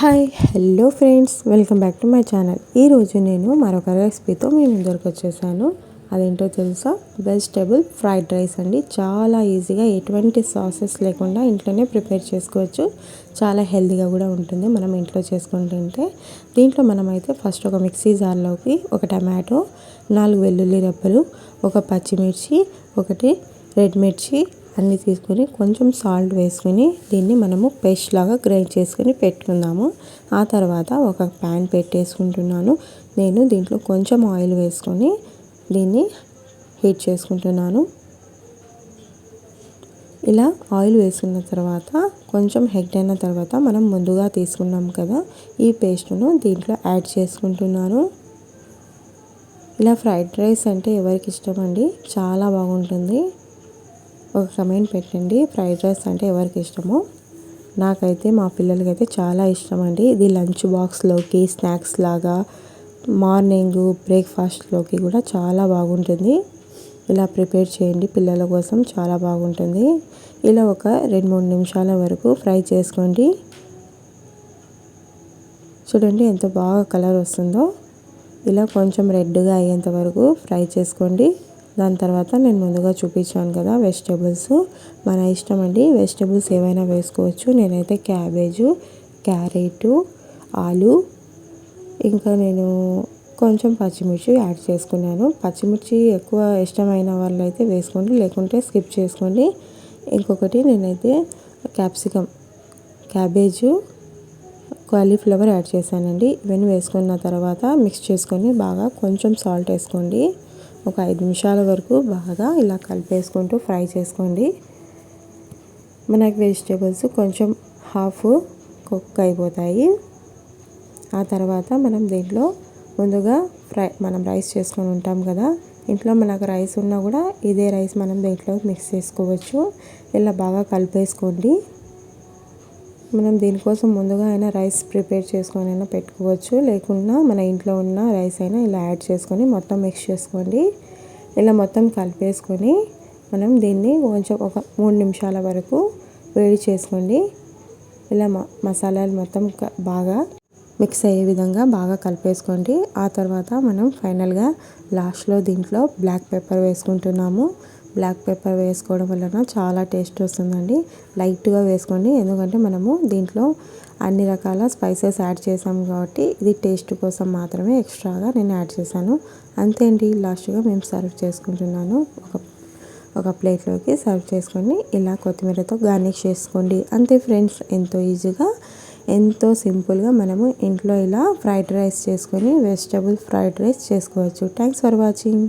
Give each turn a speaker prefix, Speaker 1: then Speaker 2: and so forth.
Speaker 1: Hi hello friends. Welcome back to my channel. ఈరోజు నేను మరొక రెసిపీతో మీ ముందరకు వచ్చేసాను. అదేంటో తెలుసా? వెజిటేబుల్ ఫ్రైడ్ రైస్ అండి. చాలా ఈజీగా ఎటువంటి సాసెస్ లేకుండా ఇంట్లోనే ప్రిపేర్ చేసుకోవచ్చు. చాలా హెల్తీగా కూడా ఉంటుంది మనం ఇంట్లో చేసుకుంటుంటే దీంట్లో మనమైతే ఫస్ట్ ఒక మిక్సీ జార్లోకి ఒక టమాటో నాలుగు వెల్లుల్లి రెబ్బలు ఒక పచ్చిమిర్చి ఒకటి రెడ్ మిర్చి అన్నీ తీసుకొని కొంచెం సాల్ట్ వేసుకుని దీన్ని మనము పేస్ట్ లాగా గ్రైండ్ చేసుకొని పెట్టుకుందాము. ఆ తర్వాత ఒక ప్యాన్ పెట్టేసుకుంటున్నాను. నేను దీంట్లో కొంచెం ఆయిల్ వేసుకొని దీన్ని హీట్ చేసుకుంటున్నాను. ఇలా ఆయిల్ వేసుకున్న తర్వాత కొంచెం హెడ్ అయిన తర్వాత మనం ముందుగా తీసుకున్నాం కదా ఈ పేస్ట్ను దీంట్లో యాడ్ చేసుకుంటున్నాను. ఇలా ఫ్రైడ్ రైస్ అంటే ఎవరికి ఇష్టం అండి? చాలా బాగుంటుంది. ఒక కమెంట్ పెట్టండి. ఫ్రైడ్ రైస్ అంటే ఎవరికి ఇష్టమో. నాకైతే మా పిల్లలకి అయితే చాలా ఇష్టం అండి ఇది లంచ్ బాక్స్లోకి స్నాక్స్ లాగా మార్నింగ్ బ్రేక్ఫాస్ట్లోకి కూడా చాలా బాగుంటుంది. ఇలా ప్రిపేర్ చేయండి. పిల్లల కోసం చాలా బాగుంటుంది. ఇలా ఒక రెండు మూడు నిమిషాల వరకు ఫ్రై చేసుకోండి. చూడండి ఎంత బాగా కలర్ వస్తుందో. ఇలా కొంచెం రెడ్గా అయ్యేంత వరకు ఫ్రై చేసుకోండి. దాని తర్వాత నేను ముందుగా చూపించాను కదా వెజిటేబుల్స్. మన ఇష్టం అండి వెజిటేబుల్స్ ఏవైనా వేసుకోవచ్చు. నేనైతే క్యాబేజు క్యారెటు ఆలు ఇంకా నేను కొంచెం పచ్చిమిర్చి యాడ్ చేసుకున్నాను. పచ్చిమిర్చి ఎక్కువ ఇష్టమైన వాళ్ళు అయితే వేసుకోండి లేకుంటే స్కిప్ చేసుకోండి. ఇంకొకటి నేనైతే క్యాప్సికమ్ క్యాబేజు కాలీఫ్లవర్ యాడ్ చేశానండి. ఇవన్నీ వేసుకున్న తర్వాత మిక్స్ చేసుకొని బాగా కొంచెం సాల్ట్ వేసుకోండి. ఒక ఐదు నిమిషాల వరకు బాగా ఇలా కలిపేసుకుంటూ ఫ్రై చేసుకోండి. మనకి వెజిటేబుల్స్ కొంచెం హాఫ్ కుక్ అయిపోతాయి. ఆ తర్వాత మనం దీంట్లో ముందుగా ఫ్రై మనం రైస్ చేసుకొని ఉంటాం కదా. ఇంట్లో మనకు రైస్ ఉన్నా కూడా ఇదే రైస్ మనం దీంట్లో మిక్స్ చేసుకోవచ్చు. ఇలా బాగా కలిపేసుకోండి. మనం దీనికోసం ముందుగా అయినా రైస్ ప్రిపేర్ చేసుకొని అయినా పెట్టుకోవచ్చు. లేకున్నా మన ఇంట్లో ఉన్న రైస్ అయినా ఇలా యాడ్ చేసుకొని మొత్తం మిక్స్ చేసుకోండి. ఇలా మొత్తం కలిపేసుకొని మనం దీన్ని కొంచెం ఒక మూడు నిమిషాల వరకు వేడి చేసుకోండి. ఇలా మసాలాలు మొత్తం బాగా మిక్స్ అయ్యే విధంగా బాగా కలిపేసుకోండి. ఆ తర్వాత మనం ఫైనల్గా లాస్ట్లో దీంట్లో బ్లాక్ పెప్పర్ వేసుకుంటున్నాము. బ్లాక్ పెప్పర్ వేసుకోవడం వలన చాలా టేస్ట్ వస్తుందండి. లైట్గా వేసుకోండి. ఎందుకంటే మనము దీంట్లో అన్ని రకాల స్పైసెస్ యాడ్ చేసాం కాబట్టి ఇది టేస్ట్ కోసం మాత్రమే ఎక్స్ట్రాగా నేను యాడ్ చేశాను. అంతే అండి. లాస్ట్గా మేము సర్వ్ చేసుకుంటున్నాను. ఒక ఒక ప్లేట్లోకి సర్వ్ చేసుకొని ఇలా కొత్తిమీరతో గార్నిష్ చేసుకోండి. అంతే ఫ్రెండ్స్ ఎంతో ఈజీగా ఎంతో సింపుల్గా మనము ఇంట్లో ఇలా ఫ్రైడ్ రైస్ చేసుకొని వెజిటబుల్ ఫ్రైడ్ రైస్ చేసుకోవచ్చు. Thanks for watching